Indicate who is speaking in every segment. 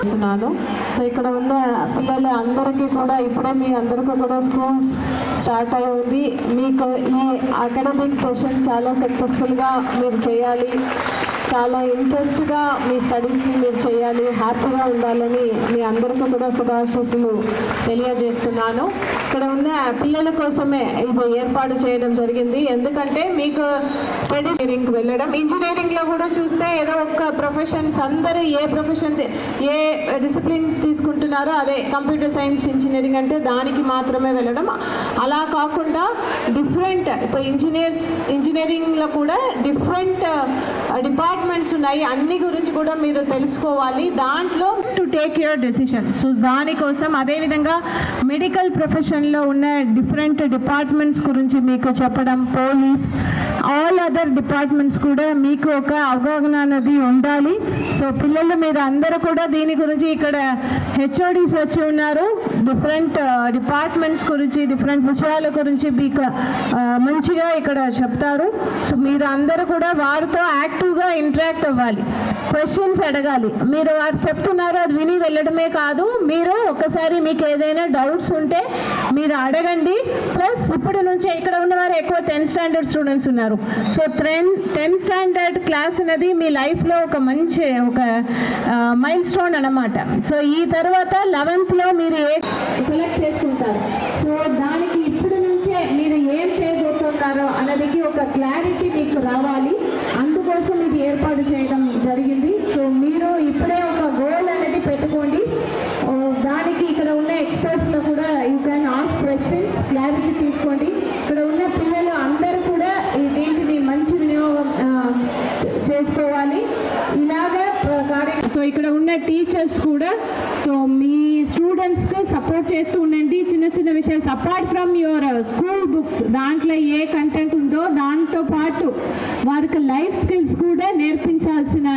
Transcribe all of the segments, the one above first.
Speaker 1: చేస్తున్నాను. సో ఇక్కడ ఉన్న పిల్లలు అందరికీ కూడా ఇప్పుడే మీ అందరికీ కూడా స్కూల్స్ స్టార్ట్ అయ్యింది. మీకు ఈ అకాడమిక్ సెషన్ చాలా సక్సెస్ఫుల్గా మీరు చేయాలి. చాలా ఇంట్రెస్ట్గా మీ స్టడీస్ని మీరు చేయాలి హ్యాపీగా ఉండాలని మీ అందరికీ కూడా శుభాశీస్సులు తెలియజేస్తున్నాను. ఇక్కడ ఉన్న పిల్లల కోసమే ఏర్పాటు చేయడం జరిగింది. ఎందుకంటే మీకు ఇంజనీరింగ్కి వెళ్ళడం ఇంజనీరింగ్లో కూడా చూస్తే ఏదో ఒక ప్రొఫెషన్స్ అందరూ ఏ ప్రొఫెషన్ ఏ డిసిప్లిన్ తీసుకుంటున్నారో అదే కంప్యూటర్ సైన్స్ ఇంజనీరింగ్ అంటే దానికి మాత్రమే వెళ్ళడం. అలా కాకుండా డిఫరెంట్ ఇప్పుడు ఇంజనీర్స్ ఇంజనీరింగ్లో కూడా డిఫరెంట్ డిపార్ట్మెంట్స్ ఉన్నాయి. అన్ని గురించి కూడా మీరు తెలుసుకోవాలి. దాంట్లో to take your decision so దానికోసం అదేవిధంగా మెడికల్ ప్రొఫెషన్లో ఉన్న డిఫరెంట్ డిపార్ట్మెంట్స్ గురించి మీకు చెప్పడం పోలీస్ ఆల్ అదర్ డిపార్ట్మెంట్స్ కూడా మీకు ఒక అవగాహన అనేది ఉండాలి. సో పిల్లలు మీరు అందరూ కూడా దీని గురించి ఇక్కడ హెచ్ఓడీస్ వచ్చి ఉన్నారు. డిఫరెంట్ డిపార్ట్మెంట్స్ uh, గురించి డిఫరెంట్ విషయాల గురించి మీకు uh, మంచిగా ఇక్కడ చెప్తారు. సో మీరు అందరూ కూడా వారితో యాక్టివ్గా ఇంటరాక్ట్ అవ్వాలి. క్వశ్చన్స్ అడగాలి. మీరు వారు చెప్తున్నారు అది విని వెళ్ళడమే కాదు. మీరు ఒకసారి మీకు ఏదైనా డౌట్స్ ఉంటే మీరు అడగండి. ప్లస్ ఇప్పటి నుంచే ఇక్కడ ఉన్నవారు ఎక్కువ టెన్త్ స్టాండర్డ్ స్టూడెంట్స్ ఉన్నారు. So ten tenth standard class అనేది మీ లైఫ్లో ఒక మంచి ఒక మైల్ స్టోన్ అన్నమాట. సో ఈ తర్వాత లెవెన్త్లో మీరు ఏ సెలెక్ట్ చేసుకుంటారు? సో దానికి ఇప్పుడు నుంచే మీరు ఏం చేయబోతున్నారో అనేది ఒక క్లారిటీ మీకు రావాలి. ఏర్పాటు చేయడం జరిగింది సో మీరు ఇప్పుడే ఒక గోల్ అనేది పెట్టుకోండి ఓ, దానికి ఇక్కడ ఉన్న ఎక్స్పర్ట్స్లో కూడా you can ask questions clarity తీసుకోండి ఇక్కడ ఉన్న పిల్లలు అందరూ కూడా ఈ దీంటిని మంచి వినియోగం ఆ, చే- చేసుకోవాలి ఇలాగా ఆ, కార్య సో ఇక్కడ ఉన్న టీచర్స్ కూడా సో మీ స్టూడెంట్స్కి సపోర్ట్ చేస్తూ ఉండండి. చిన్న చిన్న విషయాలు. Apart from your school books దాంట్లో ఏ కంటెంట్ ఉందో దాంతో పాటు వారికి లైఫ్ స్కిల్స్ కూడా నేర్పించాల్సిన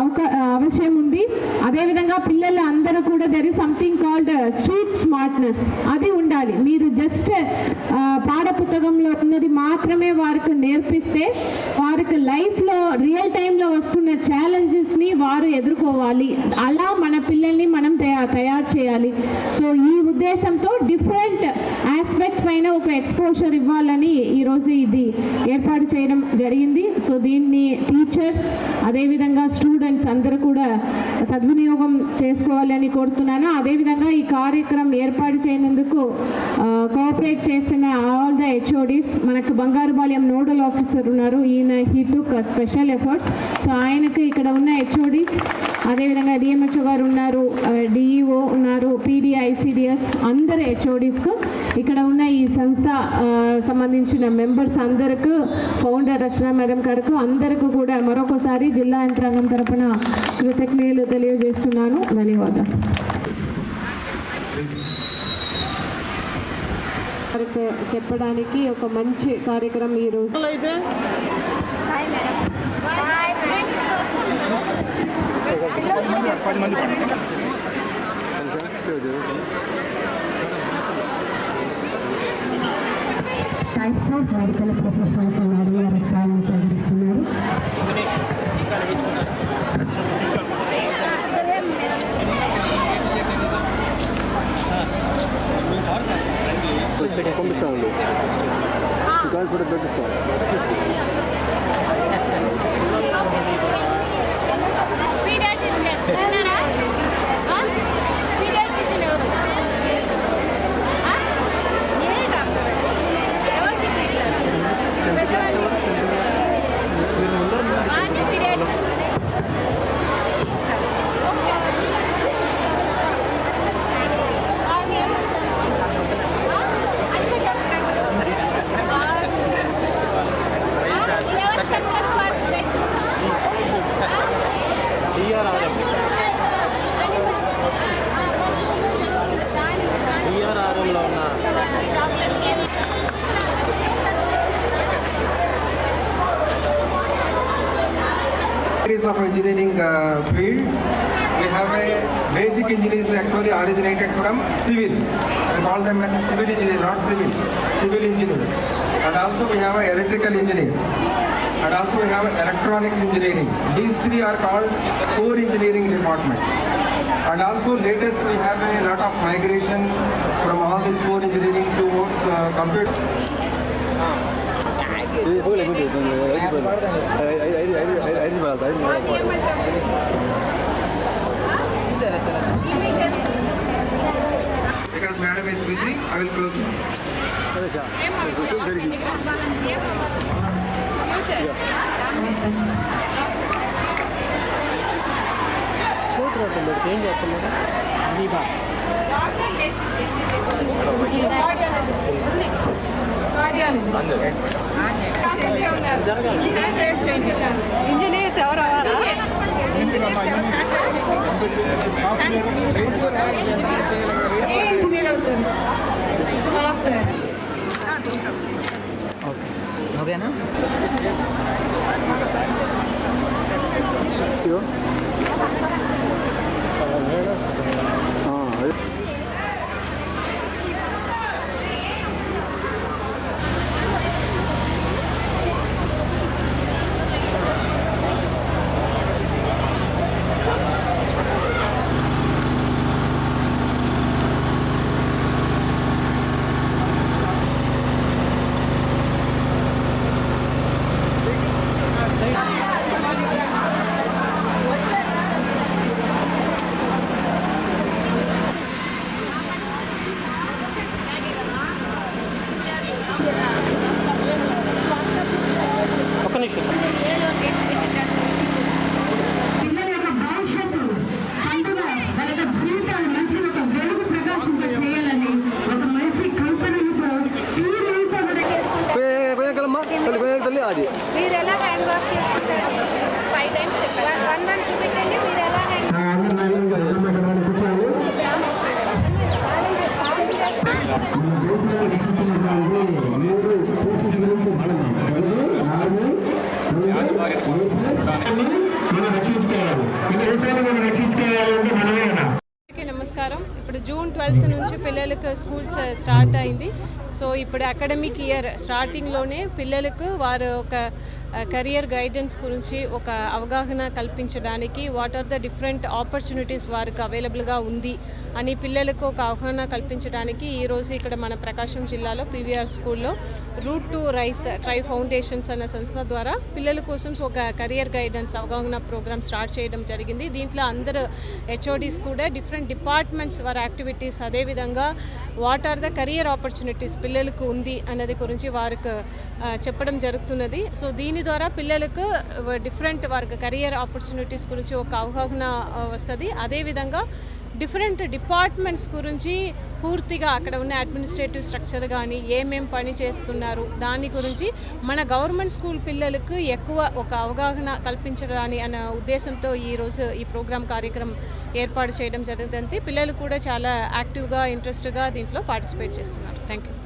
Speaker 1: అవకా- అవసరం ఉంది. అదేవిధంగా పిల్లలు అందరూ కూడా there is something called street smartness అది ఉండాలి. మీరు జస్ట్ uh, పాఠ పుస్తకంలో ఉన్నది మాత్రమే వారికి నేర్పిస్తే వారికి లైఫ్లో రియల్ టైంలో వస్తున్న ఛాలెంజెస్ని వారు ఎదుర్కోవాలి. అలా మన పిల్లల్ని మనం తయా- తయారు చేయాలి. సో ఈ ఉద్దేశంతో డిఫరెంట్ ఆస్పెక్ట్స్ పైన ఒక ఎక్స్పోజర్ ఇవ్వాలని ఈరోజు ఇది ఏర్పాటు చేయడం జరిగింది. సో దీన్ని టీచర్స్ అదేవిధంగా స్టూడెంట్స్ అందరూ కూడా సద్వినియోగం చేసుకోవాలని కోరుతున్నాను. అదేవిధంగా ఈ కార్యక్రమం ఏర్పాటు చేయనందుకు కోఆపరేట్ చేసిన ఆల్ ద హెచ్ఓడీస్ మనకు బంగారుపాలెం నోడల్ ఆఫీసర్ ఉన్నారు. ఈయన he took special efforts so ఆయనకు ఇక్కడ ఉన్న హెచ్ఓడీస్ అదేవిధంగా డిఎంహెచ్ఓ గారు ఉన్నారు డిఈఓ ఉన్నారు పీడీఐసిడిఎస్ అందరు హెచ్ఓడీస్కు ఇక్కడ ఉన్న ఈ సంస్థ సంబంధించిన మెంబర్స్ అందరికీ ఫౌండర్ రచన మేడం గారికి అందరికీ కూడా మరొకసారి జిల్లా యంత్రాంగం తరపున కృతజ్ఞతలు తెలియజేస్తున్నాను. ధన్యవాదాలు. చెప్పడానికి ఒక మంచి కార్యక్రమం ఈరోజు అయితే
Speaker 2: engineering uh, field. We have a basic engineers actually originated from civil. We call them as civil engineer, not civil, civil engineer. And also we have a electrical engineer. And also we have electronics engineering. These three are called core engineering departments. And also latest we have a lot of migration from all this core engineering towards uh, computer.
Speaker 3: ಹೋಗಲಿ ಬಿಡಿ ಐದು ಐದು ಐದು ಐದು ಬರಲ್ಲ ಐದು
Speaker 2: Because madam is busy, I will close it.
Speaker 4: छोट रहा लोग चेंज जाते हैं दीपा कार्डियालजिस्ट ఇంజనీర్స్ ఎవరు అవ్వాలా ఓకేనా
Speaker 3: ఒక్క తల్లి అది
Speaker 5: మీరు ఎలా హ్యాండ్ వాష్ చేసుకుంటారు ఫైవ్ టైమ్స్ చెప్పారు వన్ మంత్ చూపించండి మీరు ఎలా
Speaker 6: మనం రక్షించుకోవాలి దేశాన్ని మనం మనమే
Speaker 1: నమస్కారం. ఇప్పుడు జూన్ ట్వెల్త్ నుంచి పిల్లలకు స్కూల్స్ స్టార్ట్ అయింది. సో ఇప్పుడు అకాడమిక్ ఇయర్ స్టార్టింగ్లోనే పిల్లలకు వారు ఒక కెరియర్ గైడెన్స్ గురించి ఒక అవగాహన కల్పించడానికి what are the different opportunities వారికి అవైలబుల్గా ఉంది అని పిల్లలకు ఒక అవగాహన కల్పించడానికి ఈరోజు ఇక్కడ మన ప్రకాశం జిల్లాలో పీవీఆర్ స్కూల్లో root to rise try foundations అన్న సంస్థ ద్వారా పిల్లల కోసం ఒక కెరియర్ గైడెన్స్ అవగాహన ప్రోగ్రామ్ స్టార్ట్ చేయడం జరిగింది. దీంట్లో అందరు హెచ్ఓడీస్ కూడా డిఫరెంట్ డిపార్ట్మెంట్స్ వారి యాక్టివిటీస్ అదేవిధంగా what are the career opportunities పిల్లలకు ఉంది అన్నది గురించి వారికి చెప్పడం జరుగుతున్నది. సో దీని దీని ద్వారా పిల్లలకు డిఫరెంట్ వారికి కెరియర్ ఆపర్చునిటీస్ గురించి ఒక అవగాహన వస్తుంది. అదేవిధంగా డిఫరెంట్ డిపార్ట్మెంట్స్ గురించి పూర్తిగా అక్కడ ఉన్న అడ్మినిస్ట్రేటివ్ స్ట్రక్చర్ కానీ ఏమేం పని చేస్తున్నారు దాని గురించి మన గవర్నమెంట్ స్కూల్ పిల్లలకు ఎక్కువ ఒక అవగాహన కల్పించడాని అన్న ఉద్దేశంతో ఈరోజు ఈ ప్రోగ్రామ్ కార్యక్రమం ఏర్పాటు చేయడం జరుగుతుంది. పిల్లలు కూడా చాలా యాక్టివ్గా ఇంట్రెస్ట్గా దీంట్లో పార్టిసిపేట్ చేస్తున్నారు. Thank you